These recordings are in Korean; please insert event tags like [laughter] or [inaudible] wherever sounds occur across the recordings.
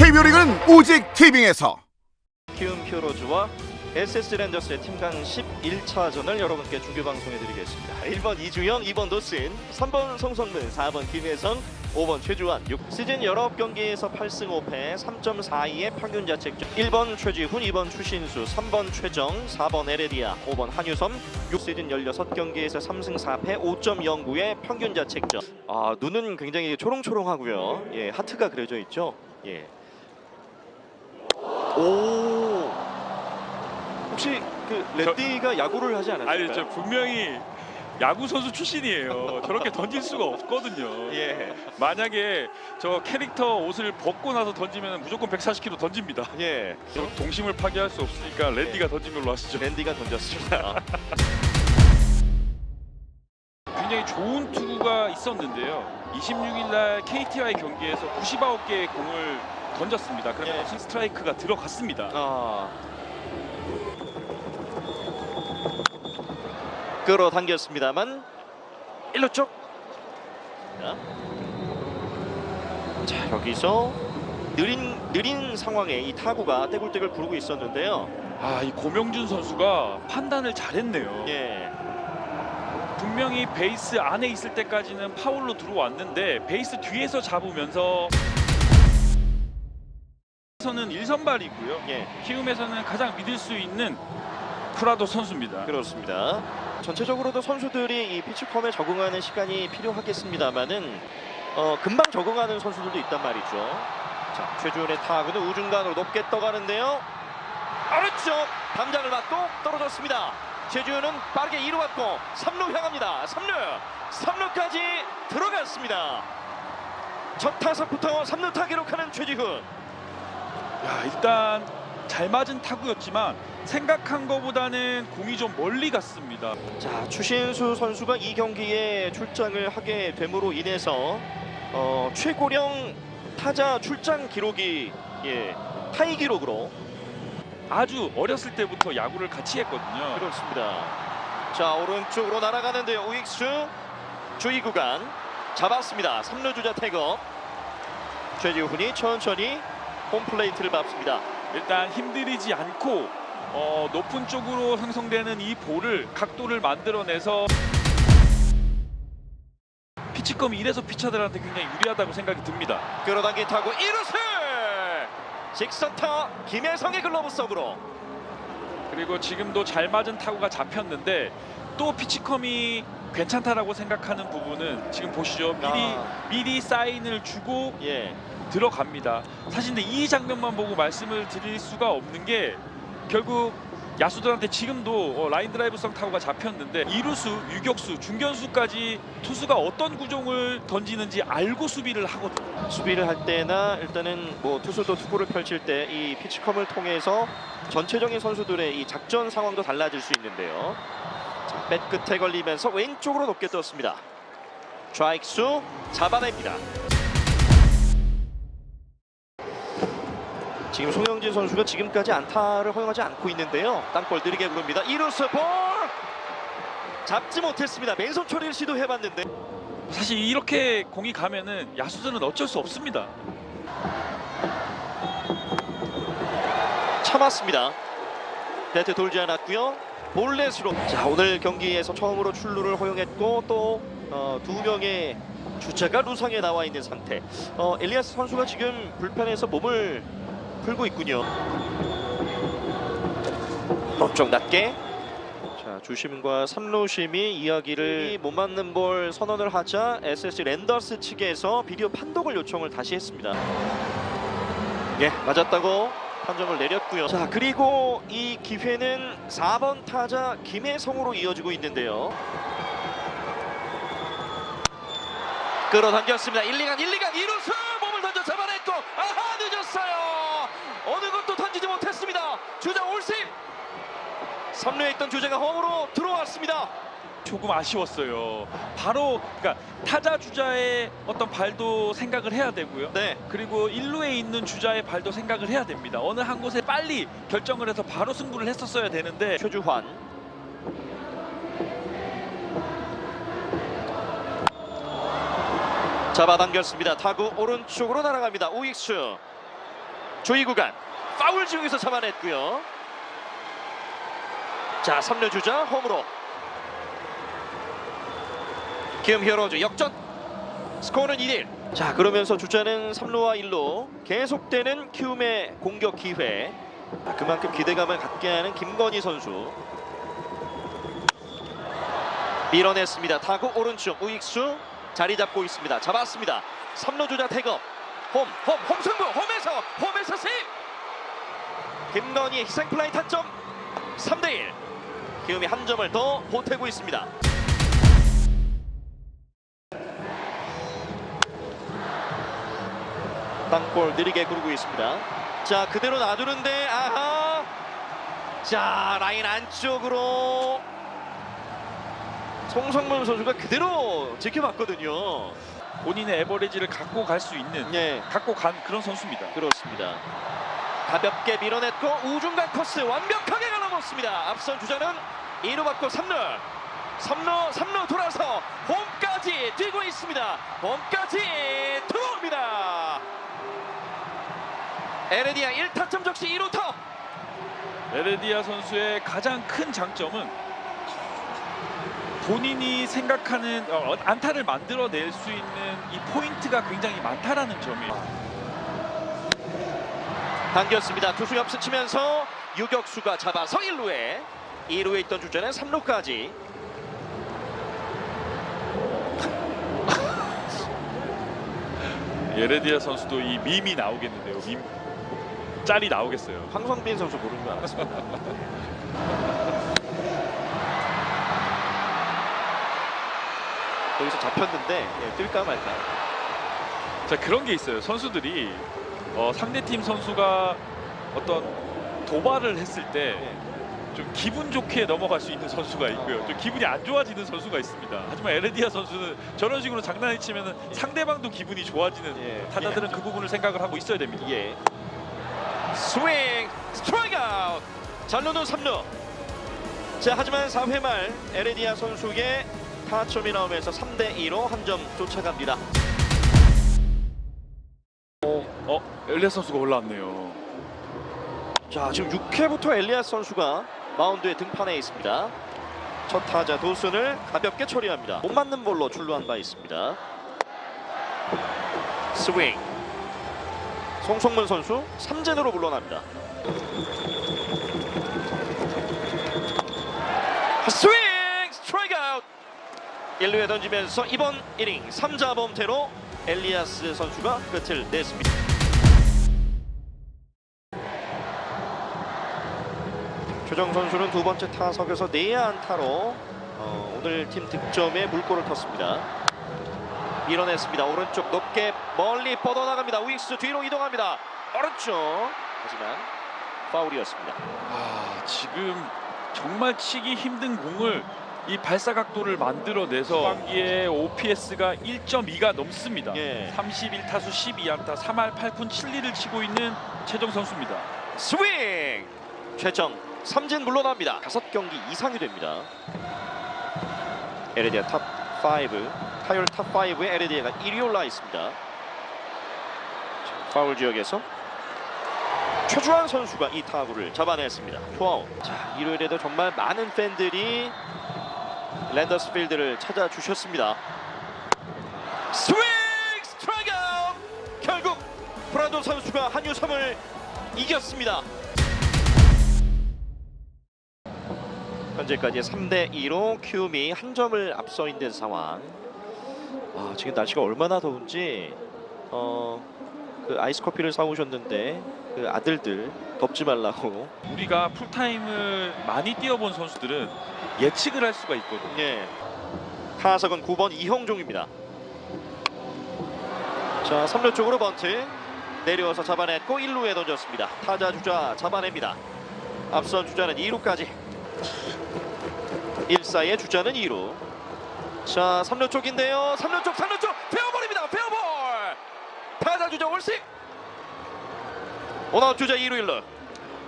KBO 리그는 오직 티빙에서 키움 히어로즈와 SS 랜더스의 팀간 11차전을 여러분께 중계 방송해 드리겠습니다. 1번 이주영, 2번 노신, 3번 송성문, 4번 김혜성, 5번 최주환. 6 시즌 19경기에서 8승 5패, 3.42의 평균 자책점. 1번 최지훈, 2번 추신수, 3번 최정, 4번 에레디아, 5번 한유섬. 6 시즌 16경기에서 3승 4패, 5.09의 평균 자책점. 아 눈은 굉장히 초롱초롱하고요. 예 하트가 그려져 있죠. 예. 오. 혹시 그 레디가 야구를 하지 않았을까요? 아니 저 분명히 야구 선수 출신이에요. 저렇게 던질 수가 없거든요. 예. 만약에 저 캐릭터 옷을 벗고 나서 던지면 무조건 140km 던집니다. 예. 저 동심을 파괴할 수 없으니까 랜디가 던진 걸로 하시죠. 랜디가 던졌습니다. 굉장히 좋은 투구가 있었는데요. 26일 날 KT와의 경기에서 99개의 공을 던졌습니다. 그러면 예. 스트라이크가 들어갔습니다. 아. 끌어당겼습니다만 1루 쪽. 자. 자, 여기서 느린 느린 상황에 이 타구가 떼굴떼굴 구르고 있었는데요. 아, 이 고명준 선수가 판단을 잘했네요. 예. 분명히 베이스 안에 있을 때까지는 파울로 들어왔는데 베이스 뒤에서 잡으면서 에 서는 1선발이고요. 예. 키움에서는 가장 믿을 수 있는 프라도 선수입니다. 그렇습니다. 전체적으로도 선수들이 이 피치컴에 적응하는 시간이 필요하겠습니다만은 어, 금방 적응하는 선수들도 있단 말이죠. 자, 최주현의 타구는 우중간으로 높게 떠가는데요. 오른쪽 담장을 맞고 떨어졌습니다. 최주현은 빠르게 2루 왔고 3루 향합니다. 3루, 3루까지 들어갔습니다. 첫 타석부터 3루 타 기록하는 최지훈. 야, 일단 잘 맞은 타구였지만 생각한 것보다는 공이 좀 멀리 갔습니다. 자 추신수 선수가 이 경기에 출장을 하게 됨으로 인해서 어, 최고령 타자 출장 기록이 예, 타이 기록으로 아주 어렸을 때부터 야구를 같이 했거든요. 그렇습니다. 자 오른쪽으로 날아가는데요. 우익수 주의 구간 잡았습니다. 3루 주자 태거 최지훈이 천천히 홈플레이트를 밟습니다. 일단 힘들이지 않고 어, 높은 쪽으로 형성되는 이 볼을 각도를 만들어내서 피치컴이 이래서 피차들한테 굉장히 유리하다고 생각이 듭니다. 끌어당긴 타구 1루스 직선타 김혜성의 글러브 서브로 그리고 지금도 잘 맞은 타구가 잡혔는데 또 피치컴이 괜찮다라고 생각하는 부분은 지금 보시죠. 미리 아. 미리 사인을 주고 예. 들어갑니다. 사실 근데 이 장면만 보고 말씀을 드릴 수가 없는 게 결국 야수들한테 지금도 어, 라인 드라이브성 타구가 잡혔는데 이루수, 유격수, 중견수까지 투수가 어떤 구종을 던지는지 알고 수비를 하거든요. 수비를 할 때나 일단은 뭐 투수도 투구를 펼칠 때 이 피치컴을 통해서 전체적인 선수들의 이 작전 상황도 달라질 수 있는데요. 자, 뱃 끝에 걸리면서 왼쪽으로 높게 떴습니다. 좌익수 잡아냅니다. 지금 송영진 선수가 지금까지 안타를 허용하지 않고 있는데요. 땅볼 느리게 부릅니다. 이루스 볼 잡지 못했습니다. 맨손 처리를 시도해봤는데 사실 이렇게 공이 가면은 야수들은 어쩔 수 없습니다. 참았습니다. 배트 돌지 않았고요. 볼넷으로 자 오늘 경기에서 처음으로 출루를 허용했고 또두 명의 주자가 루상에 나와 있는 상태. 어, 엘리아스 선수가 지금 불펜에서 몸을 풀고 있군요. 엄청 낮게. 자 주심과 삼루심이 이야기를 못 맞는 볼 선언을 하자 SSG 랜더스 측에서 비디오 판독을 요청을 다시 했습니다. 예 맞았다고 판정을 내렸고요. 자 그리고 이 기회는 4번 타자 김혜성으로 이어지고 있는데요. 끌어당겼습니다. 1, 2간 1, 2간 2루수 몸을 던져 잡아냈고 아하 늦었어요. 어느 것도 던지지 못했습니다. 주자 올심 3루에 있던 주자가 홈으로 들어왔습니다. 조금 아쉬웠어요. 바로 그러니까 타자 주자의 어떤 발도 생각을 해야 되고요. 네. 그리고 1루에 있는 주자의 발도 생각을 해야 됩니다. 어느 한 곳에 빨리 결정을 해서 바로 승부를 했었어야 되는데 최주환 잡아당겼습니다. 타구 오른쪽으로 날아갑니다. 우익수 조이 구간. 파울 지역에서 잡아냈고요. 자 3루 주자 홈으로. 히어로즈 역전. 스코어는 2대1 자 그러면서 주자는 3루와 1루. 계속되는 키움의 공격 기회. 아, 그만큼 기대감을 갖게 하는 김건희 선수. 밀어냈습니다. 타구 오른쪽 우익수 자리 잡고 있습니다. 잡았습니다. 3루 주자 태업 홈, 홈, 홈 승부 홈에서 홈에서 세이브 김건희의 희생플라이 타점 3대1 키움이 한 점을 더 보태고 있습니다 땅볼 느리게 구르고 있습니다. 자 그대로 놔두는데 아하. 자 라인 안쪽으로 송성문 선수가 그대로 지켜봤거든요. 본인의 에버리지를 갖고 갈 수 있는 예 갖고 간 그런 선수입니다. 그렇습니다. 가볍게 밀어냈고 우중간 코스 완벽하게 갈아먹습니다. 앞선 주자는 2루 받고 3루 3루 3루 돌아서 홈까지 뛰고 있습니다. 홈까지 들어옵니다. 에레디아 1타점 적시 2루터 에레디아 선수의 가장 큰 장점은 본인이 생각하는 어, 안타를 만들어낼 수 있는 이 포인트가 굉장히 많다라는 점이에요. 당겼습니다. 투수 옆 스치면서 유격수가 잡아서 1루에 2루에 있던 주자는 3루까지 에레디아 선수도 이 밈이 나오겠는데요. 밈 짤이 나오겠어요. 황성빈 선수 모르는 줄 알았습니다. [laughs] 여기서 잡혔는데 예, 뜰까 말까. 자 그런 게 있어요. 선수들이 어, 상대팀 선수가 어떤 도발을 했을 때좀 기분 좋게 넘어갈 수 있는 선수가 있고요. 좀 기분이 안 좋아지는 선수가 있습니다. 하지만 에레디아 선수는 저런 식으로 장난을 치면 상대방도 기분이 좋아지는 예. 타자들은 그 부분을 생각을 하고 있어야 됩니다. 예. 스윙 스트라이크 아웃. 잘루는 3루. 자 하지만 4회 말 에레디아 선수의 타점이 나오면서 3대 2로 한 점 쫓아갑니다. 어, 엘리아 선수가 올라왔네요. 자 지금 6회부터 엘리아스 선수가 마운드에 등판해 있습니다. 첫 타자 도슨을 가볍게 처리합니다. 못 맞는 볼로 출루한 바 있습니다. 스윙. 송성문 선수 3진으로 물러납니다. 스윙 스트라이크 아웃. 1루에 던지면서 이번 이닝 3자 범퇴로 엘리아스 선수가 끝을 냈습니다. 최정 선수는 두 번째 타석에서 내야 안타로 어, 오늘 팀 득점에 물꼬를 텄습니다. 밀어냈습니다. 오른쪽 높게 멀리 뻗어나갑니다. 우익수 뒤로 이동합니다. 오른쪽 하지만 파울이었습니다. 아 지금 정말 치기 힘든 공을 이 발사 각도를 만들어내서 후반기에 OPS가 1.2가 넘습니다. 예. 31타수 12안타 3할 8푼 7리를 치고 있는 최정 선수입니다. 스윙 최정 삼진 물러납니다. 다섯 경기 이상이 됩니다. 에레디아 탑5 타율 탑 5에 에레디아가 1위 올라 있습니다. 자, 파울 지역에서 최주환 선수가 이 타구를 잡아냈습니다. 투아웃. 자 일요일에도 정말 많은 팬들이 랜더스 필드를 찾아주셨습니다. 스윙 스트라이크! 결국 브라도 선수가 한유섬을 이겼습니다. 현재까지 3대 2로 키움이 한 점을 앞서 있는 상황. 아, 지금 날씨가 얼마나 더운지 어, 그 아이스 커피를 사 오셨는데 그 아들들 덥지 말라고. 우리가 풀타임을 많이 뛰어본 선수들은 예측을 할 수가 있거든요. 예. 타석은 9번 이형종입니다. 자, 3루 쪽으로 번트 내려와서 잡아냈고 1루에 던졌습니다. 타자 주자 잡아냅니다. 앞선 주자는 2루까지. 1사의 주자는 2루. 자, 3루 쪽인데요. 3루 쪽, 3루 쪽 베어버립니다. 베어볼. 타자 주자 올식. 오나웃 주자 2루 1루.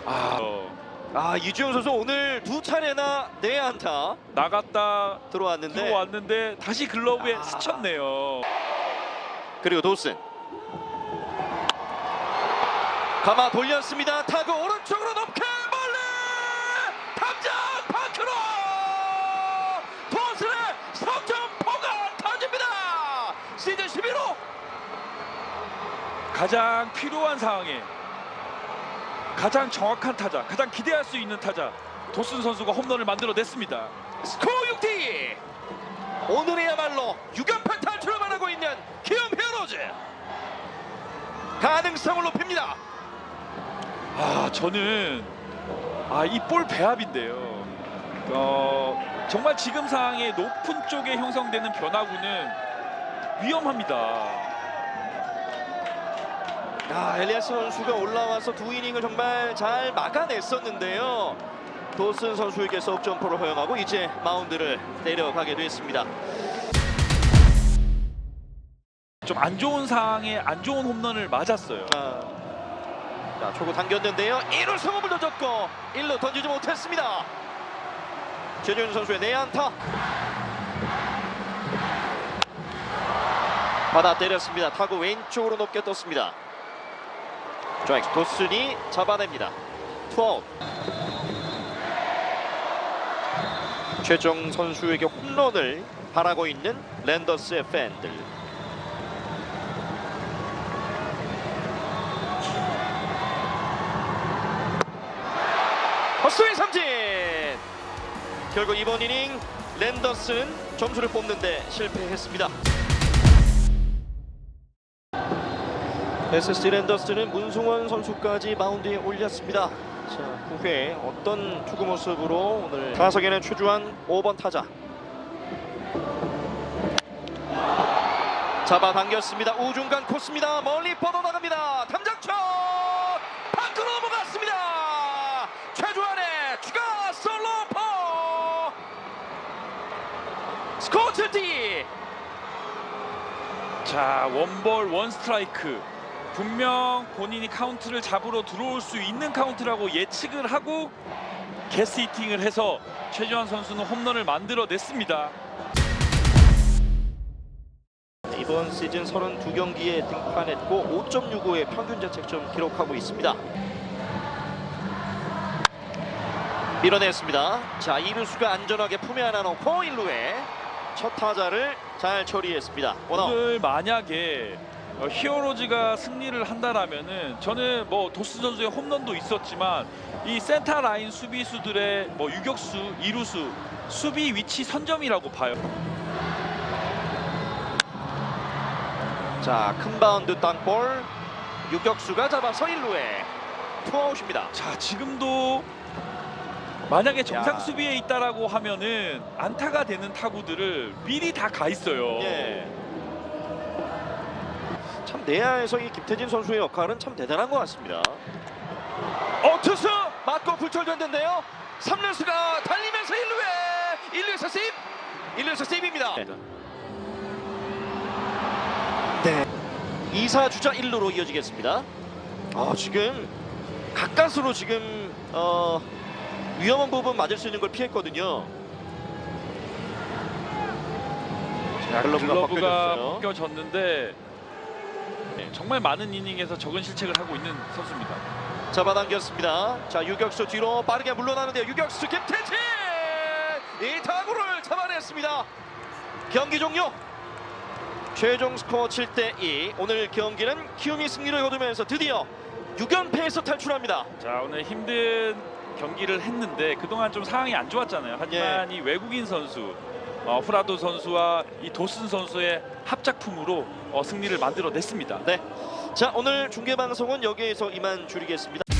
아, 어, 아, 이주영 선수 오늘 두 차례나 내 안타 나갔다 들어왔는데 들어왔는데 다시 글러브에 아. 스쳤네요. 그리고 도슨 감아 돌렸습니다. 타고 오른쪽으로 높게 멀리 탐장 밖으로 도스의 석점포가 터집니다. 시즌 11호 가장 필요한 상황에 가장 정확한 타자, 가장 기대할 수 있는 타자 도슨 선수가 홈런을 만들어냈습니다. 스코어 6대 오늘이야말로 6연패 탈출을 바라고 있는 키움 히어로즈 가능성을 높입니다. 아 저는 아 이 볼 배합인데요. 어, 정말 지금 상황에 높은 쪽에 형성되는 변화구는 위험합니다. 아, 엘리아스 선수가 올라와서 두 이닝을 정말 잘 막아냈었는데요. 도슨 선수에게 서브 점퍼를 허용하고 이제 마운드를 내려가게 됐습니다. 좀 안 좋은 상황에 안 좋은 홈런을 맞았어요. 아, 자, 초구 당겼는데요. 1루 승업을 던졌고 1루 던지지 못했습니다. 최준 선수의 내안타. 받아 때렸습니다. 타고 왼쪽으로 높게 떴습니다. 스트라이크 도슨이 잡아냅니다. 투아웃. 최정 선수에게 홈런을 바라고 있는 랜더스의 팬들. 헛스윙 삼진 결국 이번 이닝 랜더스는 점수를 뽑는데 실패했습니다 SSG 랜더스는 문승원 선수까지 마운드에 올렸습니다. 자, 후회 어떤 투구 모습으로 오늘 타석에는 최주환 5번 타자. 잡아당겼습니다. 우중간 코스입니다. 멀리 뻗어나갑니다. 탐장쳐! 밖으로 넘어갔습니다. 최주환의 추가 솔로포 스코어 7티 자 원볼 원 스트라이크 분명 본인이 카운트를 잡으러 들어올 수 있는 카운트라고 예측을 하고 게스 히팅을 해서 최주환 선수는 홈런을 만들어냈습니다. 이번 시즌 32경기에 등판했고 5.65의 평균 자책점 기록하고 있습니다. 밀어냈습니다. 자 이루수가 안전하게 품에 안아 놓고 1루에 첫 타자를 잘 처리했습니다. 오늘 만약에 어, 히어로즈가 승리를 한다라면은 저는 뭐 도스 선수의 홈런도 있었지만 이 센터 라인 수비수들의 뭐 유격수, 이루수 수비 위치 선점이라고 봐요. 자, 큰 바운드 땅볼 유격수가 잡아서 1루에 투아웃입니다. 자 지금도 만약에 정상 야. 수비에 있다라고 하면은 안타가 되는 타구들을 미리 다 가 있어요. 예. 참 내야에서 이 김태진 선수의 역할은 참 대단한 것 같습니다. 어 투수 맞고 굴절됐는데요. 3루수가 달리면서 1루에 1루에서 세이브 1루에서 세이브입니다. 네. 2사 주자 1루로 이어지겠습니다. 아 지금 가까스로 지금 어, 위험한 부분 맞을 수 있는 걸 피했거든요. 자, 글러브가 글러브가. 벗겨졌는데 네, 정말 많은 이닝에서 적은 실책을 하고 있는 선수입니다. 잡아당겼습니다. 자 유격수 뒤로 빠르게 물러나는데요. 유격수 김태진 이 타구를 잡아냈습니다. 경기 종료. 최종 스코어 7대2 오늘 경기는 키움이 승리를 거두면서 드디어 6연패에서 탈출합니다. 자 오늘 힘든 경기를 했는데 그동안 좀 상황이 안 좋았잖아요. 하지만 예. 이 외국인 선수 어, 후라도 선수와 이 도슨 선수의 합작품으로 어, 승리를 만들어냈습니다. 네. 자 오늘 중계 방송은 여기에서 이만 줄이겠습니다.